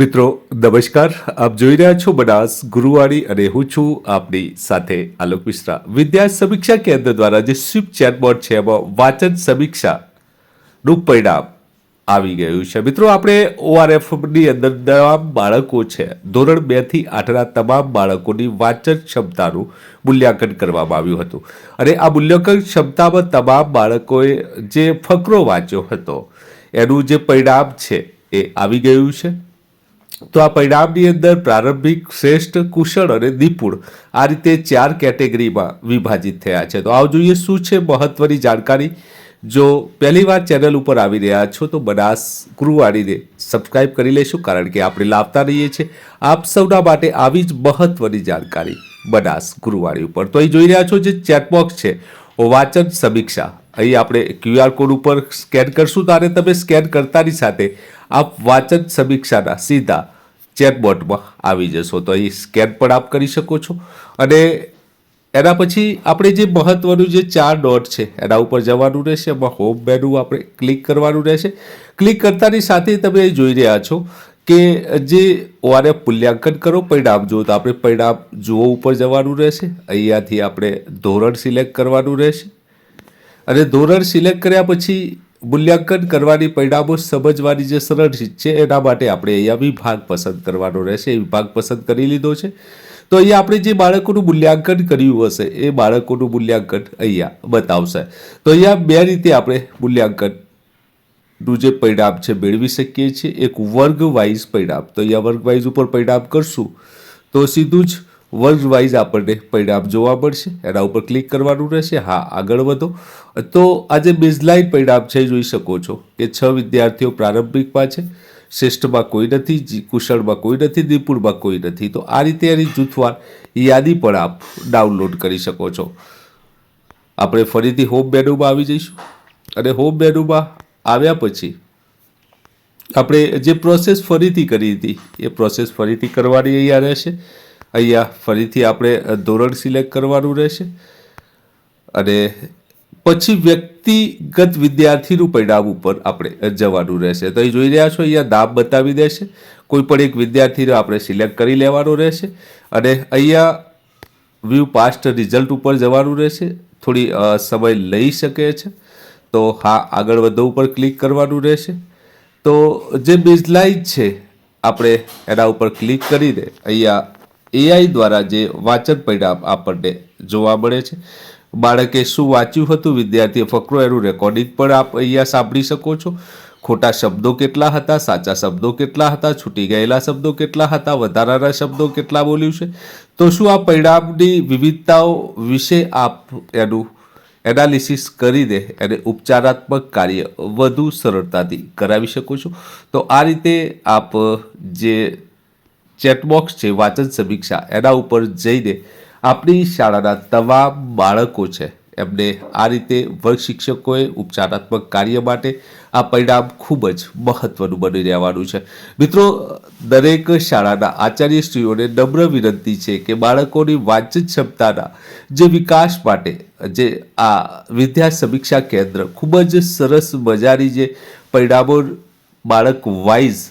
મિત્રો, નમસ્કાર. આપ જોઈ રહ્યા છો બનાસ ગુરુવાણી અને હું છું આપની સાથે આલોક મિશ્રા. વિદ્યા સમીક્ષા કેન્દ્ર દ્વારા જે સ્વીપ ચેટબોર્ડ છે, એમાં વાચન સમીક્ષાનું પરિણામ આવી ગયું છે. મિત્રો, આપણે ઓઆરએફની અંદર તમામ બાળકો છે. ધોરણ બેથી આઠના તમામ બાળકોની વાંચન ક્ષમતાનું મૂલ્યાંકન કરવામાં આવ્યું હતું. અને આ મૂલ્યાંકન ક્ષમતામાં તમામ બાળકોએ જે ફકરો વાંચ્યો હતો, એનું જે પરિણામ છે એ આવી ગયું છે. તો આ પરિણામની અંદર પ્રારંભિક શ્રેષ્ઠ, કુશળ અને નિપુણ આ રીતે ચાર કેટેગરીમાં વિભાજિત થયા છે. તો આવો જોઈએ શું છે મહત્વની જાણકારી. જો પહેલી વાર ચેનલ ઉપર આવી રહ્યા છો તો બનાસ ગુરુવાણીને સબસ્ક્રાઈબ કરી લેશું કારણ કે આપણે લાવતા રહીએ છીએ. આપ સૌના માટે આવી જ મહત્વની જાણકારી બનાસ ગુરુવાણી ઉપર. તો અહીં જોઈ રહ્યા છો જે ચેટબોક્સ છે. વાચન સમીક્ષા. અહીં આપણે ક્યુઆર કોડ ઉપર સ્કેન કરશું ત્યારે તમે સ્કેન કરતાની સાથે આપ વાચન સમીક્ષાના સીધા ચેટબોટમાં આવી જશો. તો અહીં સ્કેન પણ આપ કરી શકો છો. અને એના પછી આપણે જે મહત્વનું જે ચાર ડોટ છે, એના ઉપર જવાનું રહેશે. એમાં હોમ મેનુ આપણે ક્લિક કરવાનું રહેશે. ક્લિક કરતાની સાથે તમે જોઈ રહ્યા છો કે જે ઓઆરએફ મૂલ્યાંકન કરો, પરિણામ જુઓ તો આપણે પરિણામ જુઓ ઉપર જવાનું રહેશે. અહીંયાથી આપણે ધોરણ સિલેક્ટ કરવાનું રહેશે. અને ધોરણ સિલેક્ટ કર્યા પછી મૂલ્યાંકન કરવાની પરિણામો સમજવાની જે સરળ રીત છે, એના માટે આપણે અહીંયા વિભાગ પસંદ કરવાનો રહેશે. એ વિભાગ પસંદ કરી લીધો છે. તો અહીંયા આપણે જે બાળકોનું મૂલ્યાંકન કર્યું હશે, એ બાળકોનું મૂલ્યાંકન અહીંયા બતાવશે. તો અહીંયા બે રીતે આપણે મૂલ્યાંકનનું જે પરિણામ છે, મેળવી શકીએ છીએ. એક વર્ગ વાઇઝ પરિણામ. તો અહીંયા વર્ગ વાઇઝ ઉપર પરિણામ કરશું. તો સીધું જ વર્ગ વાઇઝ આપણને પરિણામ જોવા મળશે. એના ઉપર ક્લિક કરવાનું રહેશે. હા, આગળ વધો. તો આજે બેઝલાઇન પરિણામ છે, જોઈ શકો છો કે છ વિદ્યાર્થીઓ પ્રારંભિકમાં છે. શ્રેષ્ઠમાં કોઈ નથી કુશળમાં કોઈ નથી, નિપુણમાં કોઈ નથી. તો આ રીતે એની જૂથવાર યાદી પણ આપ ડાઉનલોડ કરી શકો છો. આપણે ફરીથી હોમ મેનુમાં આવી જઈશું. અને હોમ મેનુમાં આવ્યા પછી આપણે જે પ્રોસેસ ફરીથી કરી હતી, એ પ્રોસેસ ફરીથી કરવાની અહીંયા રહેશે. અહીંયા ફરીથી આપણે ધોરણ સિલેક્ટ કરવાનું રહેશે. અને પછી વ્યક્તિગત વિદ્યાર્થીનું પરિણામ ઉપર આપણે જવાનું રહેશે. તો અહીં જોઈ રહ્યા છો, અહીંયા નામ બતાવી દેશે. કોઈ પણ એક વિદ્યાર્થીને આપણે સિલેક્ટ કરી લેવાનો રહેશે. અને અહીંયા વ્યૂ પાસ્ટ રિઝલ્ટ ઉપર જવાનું રહેશે. થોડી સમય લઈ શકે છે. તો હા, આગળ વધો ઉપર ક્લિક કરવાનું રહેશે. તો જે બેઝલાઇન છે, આપણે એના ઉપર ક્લિક કરીને અહીંયા એઆઈ દ્વારા જે વાંચન પરિણામ આપણને જોવા મળે છે. બાળકે શું વાંચ્યું હતું? વિદ્યાર્થીએ ફકરો એનું રેકોર્ડિંગ પણ આપ અહીંયા સાંભળી શકો છો. ખોટા શબ્દો કેટલા હતા? સાચા શબ્દો કેટલા હતા? છૂટી ગયેલા શબ્દો કેટલા હતા? વધારાના શબ્દો કેટલા બોલ્યું છે? તો શું આ પરિણામની વિવિધતાઓ વિશે આપ એનું એનાલિસિસ કરીને એને ઉપચારાત્મક કાર્ય વધુ સરળતાથી કરાવી શકો છો? તો આ રીતે આપ જે ચેટબોક્સ છે, વાંચન સમીક્ષા. એના ઉપર જઈને આપણી શાળાના તમામ બાળકો છે, એમને આ રીતે વર્ગ શિક્ષકોએ ઉપચારાત્મક કાર્ય માટે આ પરિણામ ખૂબ જ મહત્વનું બની રહેવાનું છે. મિત્રો, દરેક શાળાના આચાર્યશ્રીઓને નમ્ર વિનંતી છે કે બાળકોની વાંચન ક્ષમતાના જે વિકાસ માટે જે આ વિદ્યા સમીક્ષા કેન્દ્ર ખૂબ જ સરસ મજાની જે પરિણામો બાળક વાઇઝ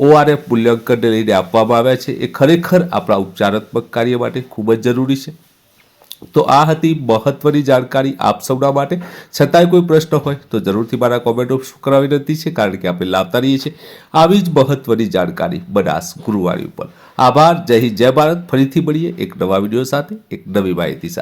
ઓઆરએફ મૂલ્યાંકનને લઈને આપવામાં આવ્યા છે એ ખરેખર આપણા ઉપચારાત્મક કાર્ય માટે ખૂબ જ જરૂરી છે. તો આ હતી મહત્વની જાણકારી આપ સૌના માટે. છતાંય કોઈ પ્રશ્ન હોય તો જરૂરથી મારા કોમેન્ટ બોક્સ કરવા વિનંતી છે કારણ કે આપણે લાવતા રહીએ છીએ. આવી જ મહત્વની જાણકારી બનાસ ગુરુવારી ઉપર. આભાર, જય હિન્દ, જય ભારત. ફરીથી મળીએ એક નવા વીડિયો સાથે, એક નવી માહિતી સાથે.